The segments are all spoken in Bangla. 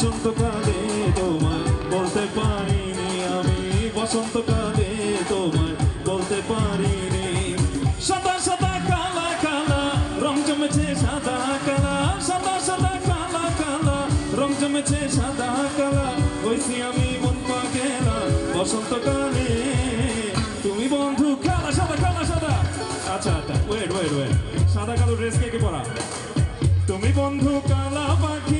বসন্তকালে তোমায় বলতে পারিনি আমি। বসন্তকালে তোমায় বলতে পারিনি। সাদা সাদা, কালা কালা, রং জমেছে সাদা, কালা। সাদা সাদা, কালা কালা, রং জমেছে সাদা, কালা। হইছি আমি মন পাগেলা বসন্তকালে। তুমি বন্ধু, কালা, সাদা কালা, সাদা। আচ্ছা আচ্ছা ওয়েট ওয়েট ওয়েট সাদা, কালো ড্রেস কে কে পরা? তুমি বন্ধু, কালা পাখি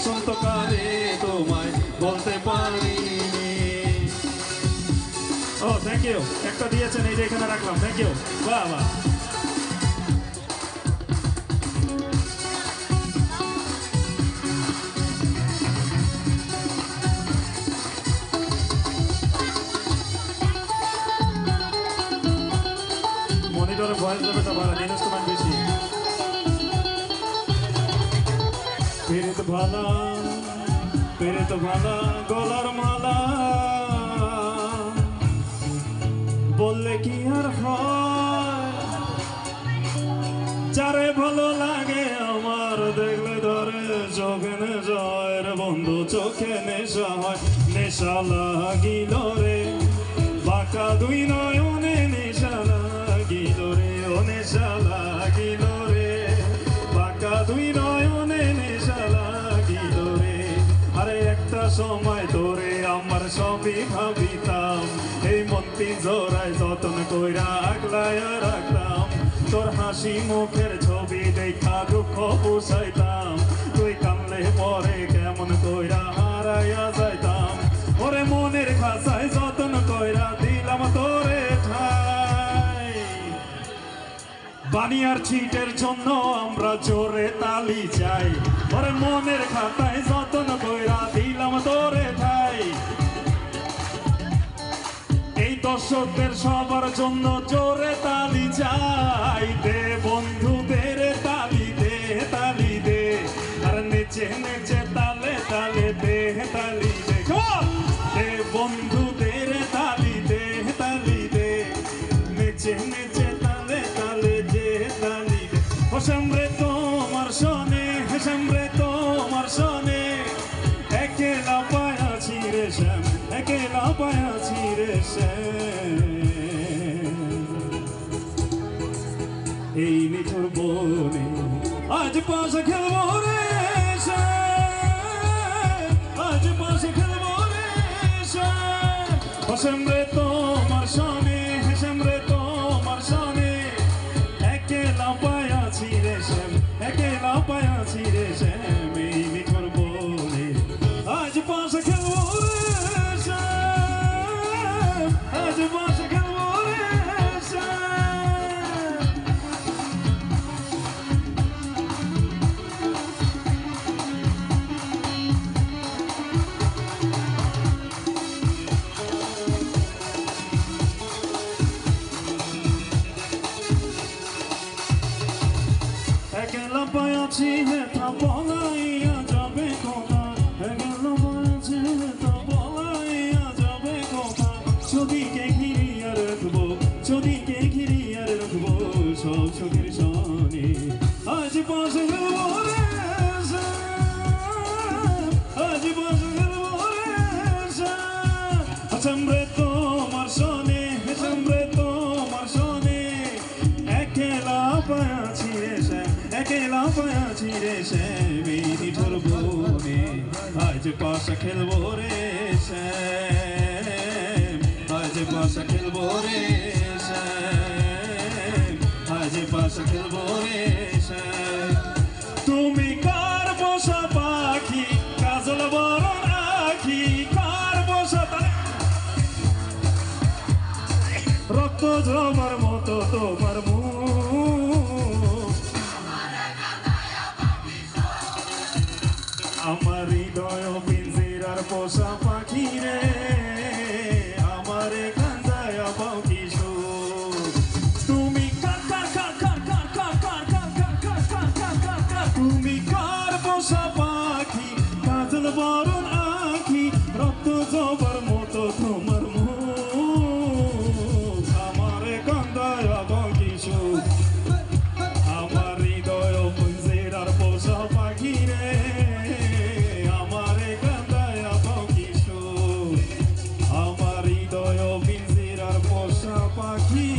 বসন্তকালে তোমায় বলতে পারিনি ও থ্যাংক ইউ একটা দিয়েছেন, এই যে এখানে রাখলাম। থ্যাংক ইউ বাহ বাহ। মনিটরে ভয়েস লেভেলটা বাড়ান ইনস্ট্রুমেন্ট বেশি ভালা ফিরিত ভালা গলার মালা। বললে কি আর ভালো লাগে আমার, দেখলে ধরে চোখে নেশা হয় রে বন্ধু, চোখে নেশা হয়। নেশা লাগিল রে, বাঁকা দুই নয়নে সময় তোরে আমার সবই ভাবিতাম। এই মন্তি জোড়ায় যতন কইরা আগলায় রাখতাম। তোর হাসি মুখের ছবি দেখা দুঃখ পুষাইতাম তুই কামলে পরে কেমন কইরা হারাইয়া যাইতাম। ওরে মনের খাসায় যতন কইরা দিলাম তোরে বানিয়ার ছিটের জন্য আমরা জোরে তালি চাই। ওরে মনের খাতায় যতন কইরা দিলাম তোরে ঠাই। এই দর্শকদের সবার জন্য জোরে তালি চাই দে, বন্ধুদের তালি দে তালি দে। আর নেচে নেচে তালে তালে দে, তালি দে। বন্ধুদের তালি দে তালি দে। নেচে নেচে তালে তালে তালি দে। তোমার সনে এই নিঠুর বনে আজ পাশে খেলব রে আজ পাশে খেলব রে তোমার সনে ছবিকে ঘিরিয়া রাখব ছবিকে ঘিরিয়া রাখব সব চোখের সনে আজ পাশে গেলবো রে শ্যাম, আজ পাশে গেলবো রে শ্যাম নিঠুর বনে আজ পাশা খেলব রে শ্যাম আজ পাশা খেলব রে আজ পাশা খেলব রে তুমি কার বসা পাখি, কাজল বরণ আখি কার বসা রক্ত জমার মতো তোমার মুখ পোষা রে তুমি কার তুমি কার পাখি কাজল বরণ আখি রক্ত জবার মতো তোমার heart.